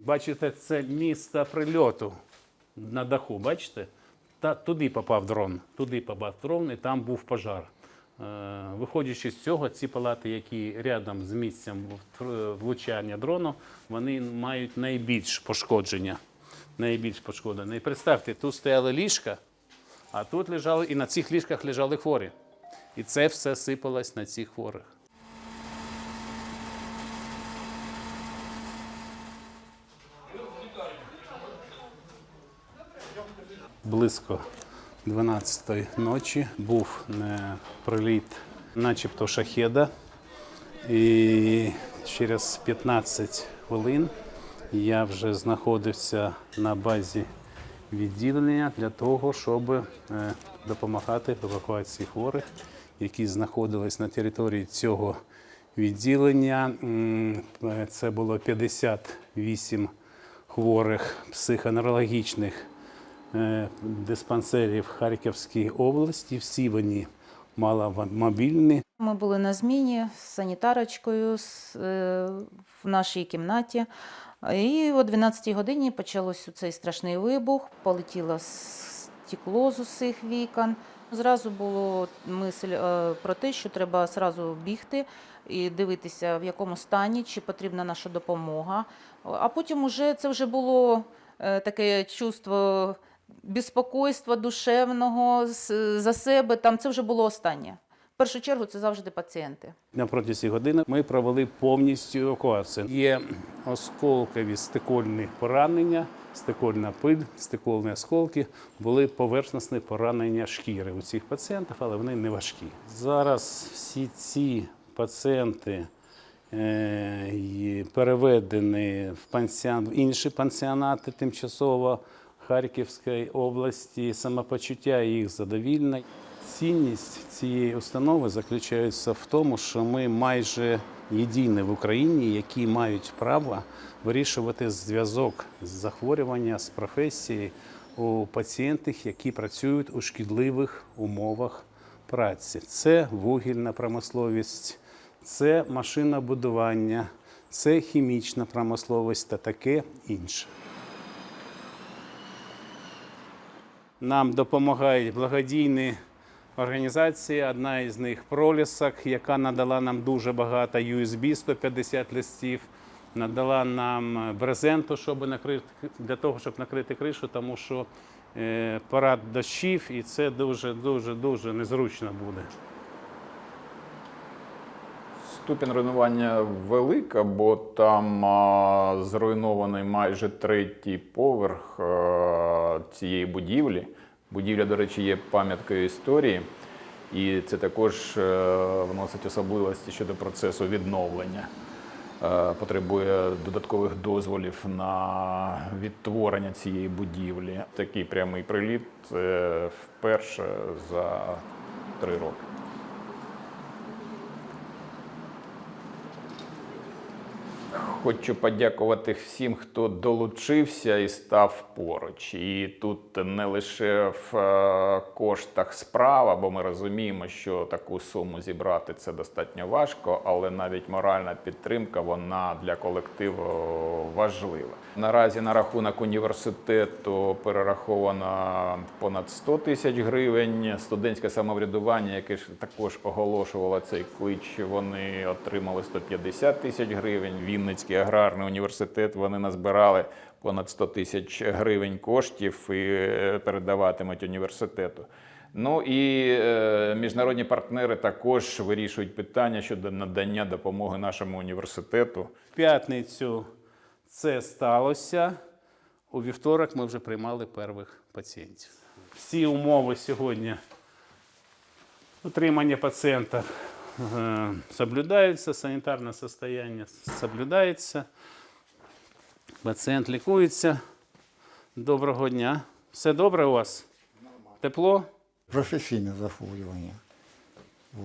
Бачите, це місце прильоту на даху, бачите? Та туди попав дрон. Туди попав дрон, і там був пожар. Е, Виходячи з цього, ці палати, які рядом з місцем влучання дрону, вони мають найбільш пошкодження. Найбільш пошкодження. І представте, тут стояли ліжка, а тут лежали, і на цих ліжках лежали хворі. І це все сипалось на цих хворих. Близько 12-ї ночі був приліт, начебто шахеда. І через 15 хвилин я вже знаходився на базі відділення для того, щоб е, допомагати евакуації хворих, які знаходились на території цього відділення. Е, Це було 58 хворих психоневрологічних диспансерів Харківської області. Всі вони маломобільні. Ми були на зміні з санітарочкою е, в нашій кімнаті. І о 12-й годині почався цей страшний вибух, полетіло стекло з усіх вікон. Зразу було мисль е, про те, що треба зразу бігти і дивитися, в якому стані, чи потрібна наша допомога. А потім уже це вже було е, таке чувство безпокойства душевного за себе. Там це вже було останнє. В першу чергу це завжди пацієнти. На протязі години ми провели повністю евакуацію. Є осколкові стикольні поранення, стикольна пиль, стикольні осколки. Були поверхностні поранення шкіри у цих пацієнтів, але вони не важкі. Зараз всі ці пацієнти е, переведені в, пансіон, інші пансіонати тимчасово Харківської області. Самопочуття їх задовільне. Цінність цієї установи заключається в тому, що ми майже єдині в Україні, які мають право вирішувати зв'язок з захворювання з професією у пацієнтів, які працюють у шкідливих умовах праці. Це вугільна промисловість, це машинобудування, це хімічна промисловість та таке інше. Нам допомагають благодійні організації. Одна із них Пролісок, яка надала нам дуже багато USB 150 листів. Надала нам брезенту, щоб накрити для того, щоб накрити кришу, тому що е, парад дощів, і це дуже дуже дуже незручно буде. Ступінь руйнування велика, бо там а, зруйнований майже третій поверх а, цієї будівлі. Будівля, до речі, є пам'яткою історії, і це також е, вносить особливості щодо процесу відновлення. Е, Потребує додаткових дозволів на відтворення цієї будівлі. Такий прямий приліт е, вперше за три роки. Хочу подякувати всім, хто долучився і став поруч. І тут не лише в е, коштах справа, бо ми розуміємо, що таку суму зібрати це достатньо важко, але навіть моральна підтримка вона для колективу важлива. Наразі на рахунок університету перераховано понад 100 тисяч гривень. Студентське самоврядування, яке ж також оголошувало цей клич, вони отримали 150 тисяч гривень. Вінницький аграрний університет вони назбирали понад 100 тисяч гривень коштів і е, передаватимуть університету. Ну і е, міжнародні партнери також вирішують питання щодо надання допомоги нашому університету. В п'ятницю це сталося. У вівторок ми вже приймали перших пацієнтів. Всі умови сьогодні утримання пацієнта е, соблюдаються, санітарне состояння соблюдається. Пацієнт лікується. Доброго дня. Все добре у вас? Тепло? професійне захворювання.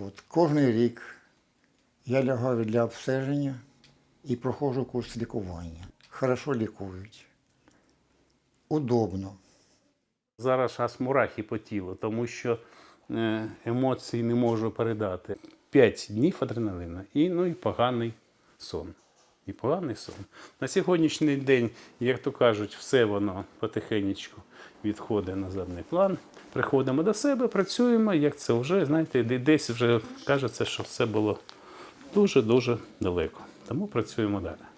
От. Кожний рік я лягаю для обстеження і проходжу курс лікування. Хорошо лікують. Удобно. Зараз аж мурахи по тілу, тому що емоцій не можу передати. П'ять днів адреналіну і, ну, і поганий сон. і поганий сон. На сьогоднішній день, як то кажуть, все воно потихеньку відходить на задний план. Приходимо до себе, працюємо, як це вже, знаєте, десь вже кажеться, що все було дуже-дуже далеко. Тому працюємо далі.